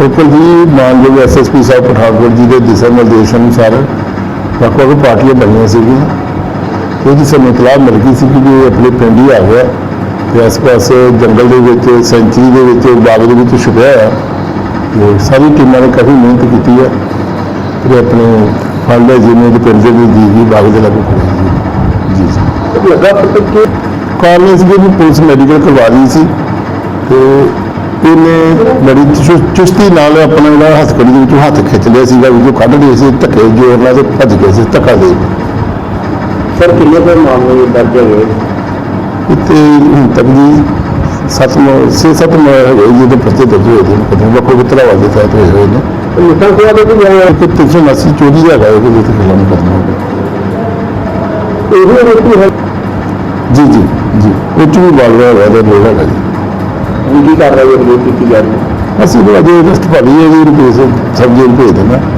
ਬਿਲਕੁਲ ਜੀ ਮਾਨਯੋਗ ਐਸਐਸਪੀ ਸਾਹਿਬ ਪਠਾਨਕੋਟ ਜੀ ਦੇ ਦਿਸ਼ਾ ਨਿਰਦੇਸ਼ ਅਨੁਸਾਰ ਵੱਖ ਵੱਖ ਪਾਰਟੀਆਂ ਬਣੀਆਂ ਸੀਗੀਆਂ। ਉਹਦੀ ਸਾਨੂੰ ਇਤਲਾਹ ਮਿਲ ਗਈ ਸੀ ਕਿ ਇਹ ਆਪਣੇ ਪਿੰਡ ਹੀ ਆ ਗਿਆ। ਤੇ ਆਸ-ਪਾਸ ਜੰਗਲ ਦੇ ਵਿੱਚ ਸੈਂਚਰੀ ਦੇ ਵਿੱਚ ਬਾਗ ਦੇ ਵਿੱਚ ਛੁਪਿਆ ਆ ਤੇ ਸਾਰੀ ਟੀਮਾਂ ਨੇ ਕਾਫੀ ਮਿਹਨਤ ਕੀਤੀ ਹੈ। ਤੇ ਆਪਣੇ ਫੰਡ ਜਿਵੇਂ ਦੇ ਪਿੰਡ ਦੇ ਦੀ ਜੀ ਬਾਗ ਦੇ ਲਾਗੇ ਜੀ ਜੀ। ਲੱਗਾ ਕਿ ਕਾਰਨ ਸੀ ਕਿ ਪੁਲਿਸ ਮੈਡੀਕਲ ਕਰਵਾ ਰਹੀ ਸੀ। ਤੇ ਇਹਨੇ ਬੜੀ ਚੁ- ਚੁਸਤੀ ਨਾਲ ਆਪਣਾ ਜਿਹੜਾ ਹੱਥਕੜੀ ਦੇ ਵਿੱਚੋਂ ਹੱਥ ਖਿੱਚ ਲਿਆ ਸੀਗਾ ਵਿੱਚੋਂ ਕੱਢ ਲਿਆ ਸੀ ਧੱਕੇ ਜੋਰ ਨਾਲ ਤੇ ਭੱਜ ਗਏ ਸੀ ਧੱਕਾ ਦੇ ਕੇ। ਸਰ ਕਿੰਨੇ ਕੋਈ ਮਾਮਲੇ ਦਰਜ ਹੋਏ? ਇੱਥੇ ਹੁਣ ਤੱਕ ਜੀ ਸੱਤ ਨੌ ਛੇ ਸੱਤ ਨੌ ਹੈਗੇ ਜਿਹਦੇ ਪਰਚੇ ਦਰਜ ਹੋਏ ਨੇ ਪਤਾ ਵੱਖੋ ਵੱਖਰਾ ਵਾਲੇ ਤਹਿਤ ਹੋਏ ਹੋਏ ਨੇ ਨਿਕਲ ਕੋਆ ਦੇ ਕਿ ਇੱਕ 380 ਚੋਰੀ ਹੈਗਾ ਇਹਦੇ ਵਿੱਚ ਖਿਲਾਫ ਮੁਕੱਦਮਾ ਇਹ ਰੋਟੀ ਹੈ? ਜੀ ਜੀ ਜੀ। ਉਹ ਚ ਵੀ ਬਾਲ ਰਿਹਾ ਹੈ ਲੋੜ ਹੈਗਾ ਜੀ। ਕੀ ਕਰ ਰਹੀ ਹੈ ਕੀਤੀ ਜਾ ਰਹੀ ਹੈ? ਅਸੀਂ ਉਹ ਅਜੇ ਰਸਟ ਭਾਲੀ ਹੈ ਜੀ ਰੁਪਏ ਸਭ ਜੇਲ੍ਹ ਭੇਜ ਦੇਣਾ